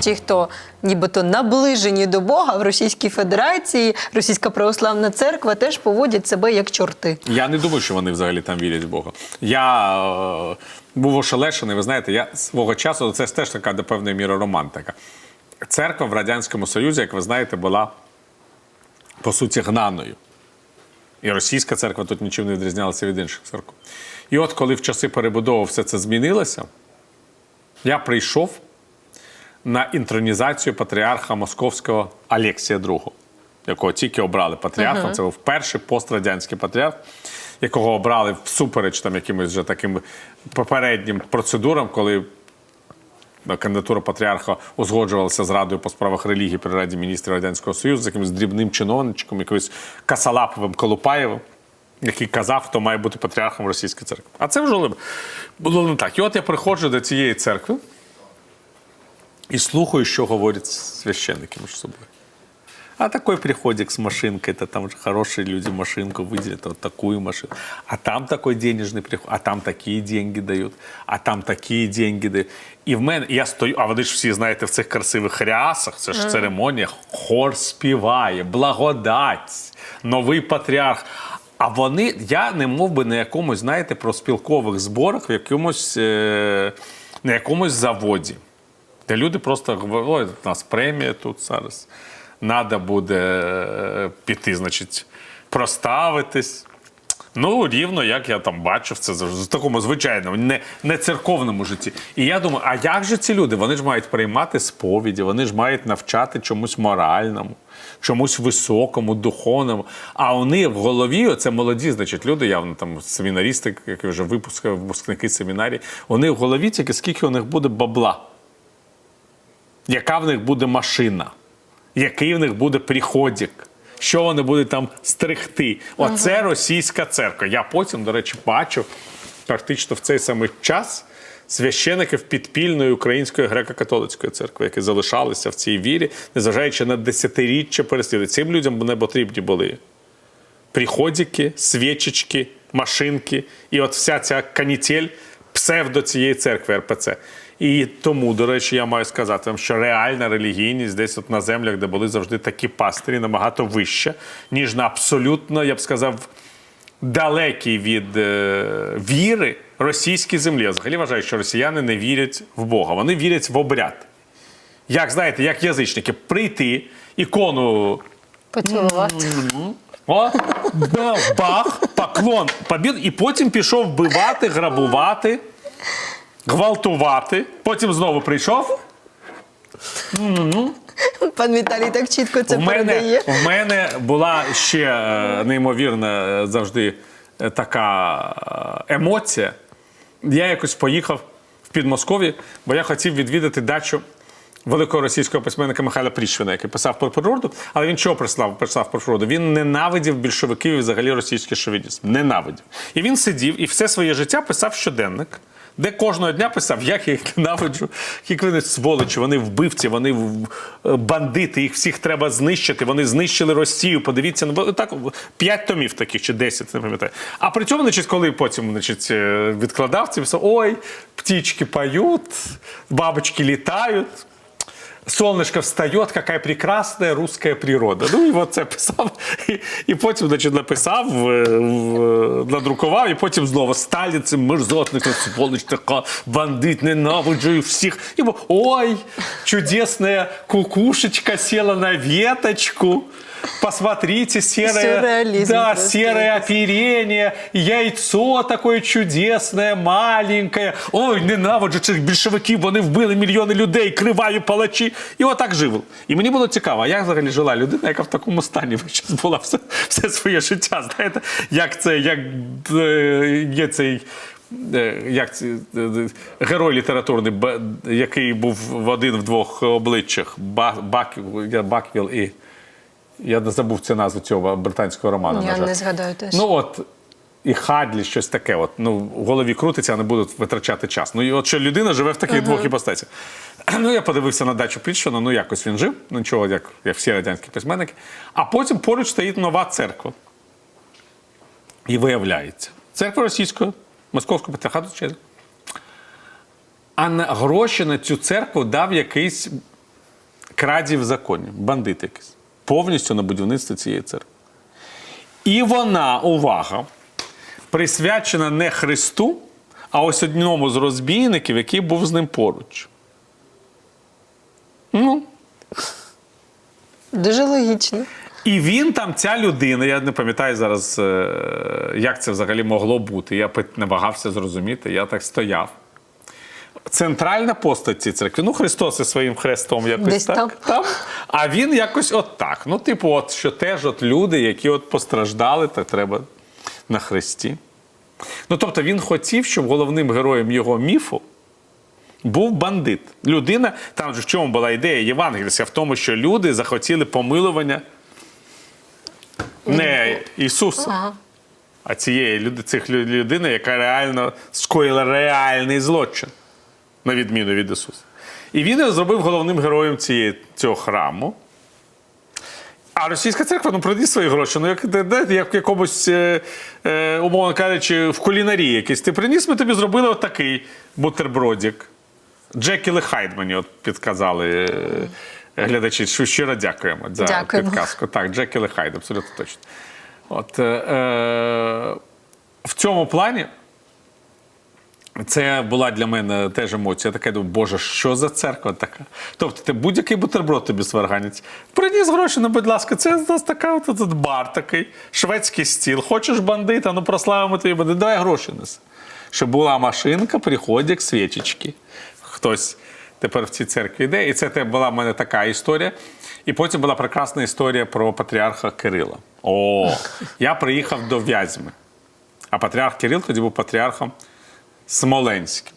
ті, хто нібито наближені до Бога в Російській Федерації, Російська православна церква теж поводять себе як чорти. Я не думаю, що вони взагалі там вірять в Бога. Я е, був ошелешений, ви знаєте, я свого часу, це теж така до певної міри романтика. Церква в Радянському Союзі, як ви знаєте, була по суті гнаною. І російська церква тут нічим не відрізнялася від інших церкв. І от коли в часи перебудови все це змінилося, я прийшов на інтронізацію патріарха Московського Алексія II, якого тільки обрали патріархом. Це був перший пострадянський патріарх, якого обрали всупереч там якимось вже таким попереднім процедурам, коли кандидатура патріарха узгоджувалася з Радою по справах релігії при Раді міністрів Радянського Союзу з якимось дрібним чиновничком, якимось Касалаповим Колупаєвим, який казав, хто має бути патріархом Російської церкви. А це вже було не так. І от я приходжу до цієї церкви і слухаю, що говорять священники між собою. А такой приходик с машинкой, это там же хорошие люди машинку выделят, вот такую машину. А там такой денежный приход, а там такие деньги дают, а там такие деньги дают. І в мене я стою, а вони ж всі знаєте в цих красивих рясах, це ж церемонія, хор співає, благодать, новий патріарх. А вони, я не мов би на якомусь, знаєте, проспілкових зборах в якомусь, е, на якомусь заводі. Де люди просто говорять, у нас премія тут зараз. Надо буде е, піти, значить, проставитись. Ну, рівно, як я там бачив це в такому звичайному, не, не церковному житті. І я думаю, а як же ці люди? Вони ж мають приймати сповіді, вони ж мають навчати чомусь моральному, чомусь високому, духовному. А вони в голові, це молоді, значить, люди, явно там семінаристи, які вже випускники семінарії, вони в голові тільки скільки у них буде бабла, яка в них буде машина який в них буде приходик, що вони будуть там стригти. Оце російська церква. Я потім, до речі, бачу практично в цей самий час священиків підпільної української греко-католицької церкви, які залишалися в цій вірі, незважаючи на десятиріччя переслідування. Цим людям не потрібні були приходики, свічечки, машинки і от вся ця канітель псевдо цієї церкви РПЦ. І тому, до речі, я маю сказати вам, що реальна релігійність десь от на землях, де були завжди такі пастирі, набагато вища, ніж на абсолютно, я б сказав, далекій від е, віри російській землі. Я взагалі вважаю, що росіяни не вірять в Бога, вони вірять в обряд. Як знаєте, як язичники, прийти, ікону Поцілувати. о, бах, поклон, побід, і потім пішов вбивати, грабувати, гвалтувати. Потім знову прийшов. Пан Віталій так чітко це в мене, передає. в мене була ще е, неймовірна е, завжди е, така е, емоція. Я якось поїхав в Підмосков'я, бо я хотів відвідати дачу великого російського письменника Михайла Пріщвина, який писав про природу, але він чого прислав, прислав про природу? Він ненавидів більшовиків і взагалі російський шовінізм. Ненавидів. І він сидів і все своє життя писав щоденник. Де кожного дня писав, як я їх ненавиджу, як вони сволочі, вони вбивці, вони е, бандити, їх всіх треба знищити. Вони знищили Росію. Подивіться, ну так п'ять томів таких чи десять, не пам'ятаю. А при цьому, значить, коли потім значить, е, відкладав це, писав: ой, птічки поють, бабочки літають. Солнышко встает, какая прекрасная русская природа. Ну і от це писав. І, і потім значить, написав, в, в, надрукував, і потім знову Сталін цим мерзотником, сволоч така, бандит, ненавиджу всіх. І ой, чудесная кукушечка села на веточку. Посмотрите, серое, да, серое оперение, яйцо такое чудесне, маленьке. Ой, ненавиджу цих більшовиків, вони вбили мільйони людей, криваві палачі. І отак жив. І мені було цікаво, як взагалі жила людина, яка в такому стані весь була все, все своє життя. Знаєте, як це, як е, є цей. е, Як е, е, герой літературний, який був в один в двох обличчях, Бак, Баквіл і. Я не забув цю назву цього британського роману. на Я жаль. не згадаю теж. Ну от і Хадлі, щось таке. От, ну, в голові крутиться, а не будуть витрачати час. Ну і от що людина живе в таких двох іпостасях. Ну, я подивився на дачу Пріщина, ну якось він жив, ну нічого, як, як всі радянські письменники. А потім поруч стоїть нова церква. І виявляється, церква російської, Московського патріархату чи а на гроші на цю церкву дав якийсь краді в законі, бандит якийсь, повністю на будівництво цієї церкви. І вона, увага, присвячена не Христу, а ось одному з розбійників, який був з ним поруч. Ну, Дуже логічно. і він там, ця людина, я не пам'ятаю зараз, е, як це взагалі могло бути. Я пит- не вагався зрозуміти, я так стояв. Центральна постать цієї церкви. Ну, Христос із своїм хрестом якось Десь так. там. А він якось от так. Ну, типу, от що теж от люди, які от постраждали, так треба на хресті. Ну, тобто він хотів, щоб головним героєм його міфу був бандит. Людина, там же в чому була ідея Євангелія, в тому, що люди захотіли помилування не Ісуса, Ага. а цієї цих людини, яка реально скоїла реальний злочин, на відміну від Ісуса. І він його зробив головним героєм цієї, цього храму. А російська церква ну приніс свої гроші. Ну, як, знаєте, як в якомусь, е, е, умовно кажучи, в кулінарії якийсь. Ти приніс, ми тобі зробили отакий бутербродик. Джекіл і Хайд мені от підказали е, глядачі. Що щиро дякуємо за Дякуємо. підказку. Так, Джекіл і Хайд, абсолютно точно. От, е, е, в цьому плані це була для мене теж емоція. Така думаю, боже, що за церква така? Тобто, ти будь-який бутерброд тобі сварганець. Приніс гроші, ну, будь ласка, це у нас така от бар такий, шведський стіл. Хочеш бандита, ну прославимо тобі бандита, давай гроші неси. Щоб була машинка, приходять свічечки. Хтось тепер в цій церкві йде. І це була в мене така історія. І потім була прекрасна історія про патріарха Кирила. О, я приїхав до Вязьми. А патріарх Кирил тоді був патріархом Смоленським.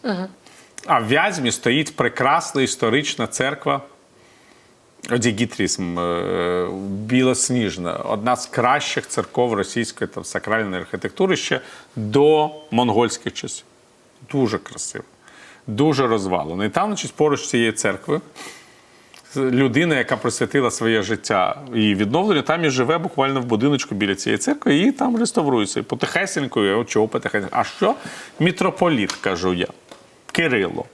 А в Вязьмі стоїть прекрасна історична церква Одігітрізм е, білосніжна, одна з кращих церков російської там, сакральної архітектури ще до монгольських часів. Дуже красиво, дуже розвалено. І там, значить, поруч з цією церквою людина, яка присвятила своє життя її відновленню, там і живе буквально в будиночку біля цієї церкви, і там реставрується. І потихесенько, я, чого потихесенько? А що? Мітрополіт, кажу я, Кирило.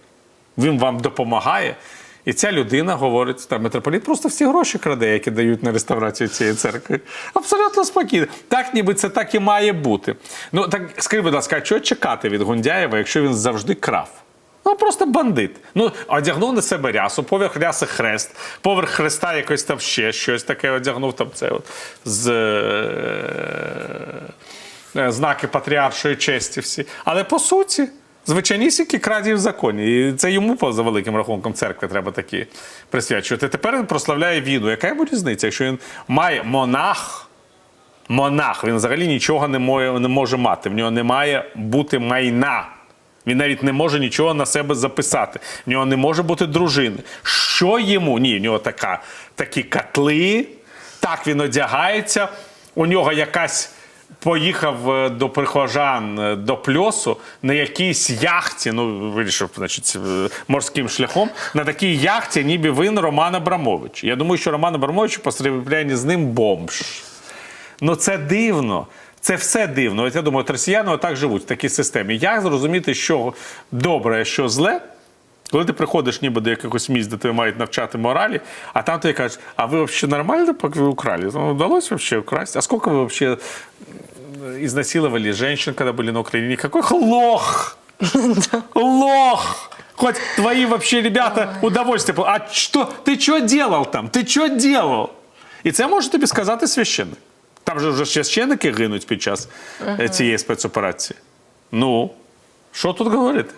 Він вам допомагає. І ця людина говорить, та митрополіт просто всі гроші краде, які дають на реставрацію цієї церкви. Абсолютно спокійно. Так, ніби це так і має бути. Ну так скажи, будь ласка, чого чекати від Гундяєва, якщо він завжди крав? Ну, просто бандит. Ну, одягнув на себе рясу, поверх ряси хрест, поверх хреста якось там ще щось таке одягнув там це от з е, знаки патріаршої честі всі. Але по суті, звичайнісінькі краді в законі. І це йому, поза великим рахунком, церкви треба такі присвячувати. Тепер він прославляє війну. Яка йому різниця, якщо він має монах? Монах, він взагалі нічого не може мати. В нього не має бути майна. Він навіть не може нічого на себе записати. В нього не може бути дружини. Що йому? Ні, в нього така, такі котли, так він одягається. У нього якась поїхав е, до прихожан е, до пльосу на якійсь яхті, ну вирішив, значить, е, морським шляхом, на такій яхті, ніби він Роман Абрамович. Я думаю, що Роман Абрамович по порівнянні з ним бомж. Ну це дивно. Це все дивно. От я думаю, от росіяни отак живуть в такій системі. Як зрозуміти, що добре, а що зле? Коли ти приходиш ніби до якихось місць, де тебе мають навчати моралі, а там тобі кажуть, а ви взагалі нормально поки ви украли? Ну, Вдалося взагалі украсть? А сколько вы вообще изнасиловали женщин, когда были на Украине? Какой лох! Лох! Хоть твои вообще ребята удовольствие. пол- А что? Ты что делал там? Ты что делал? І це може тобі сказати священник. Там же вже священники гинуть під час е, цієї спецоперації. Ну, що тут говорити?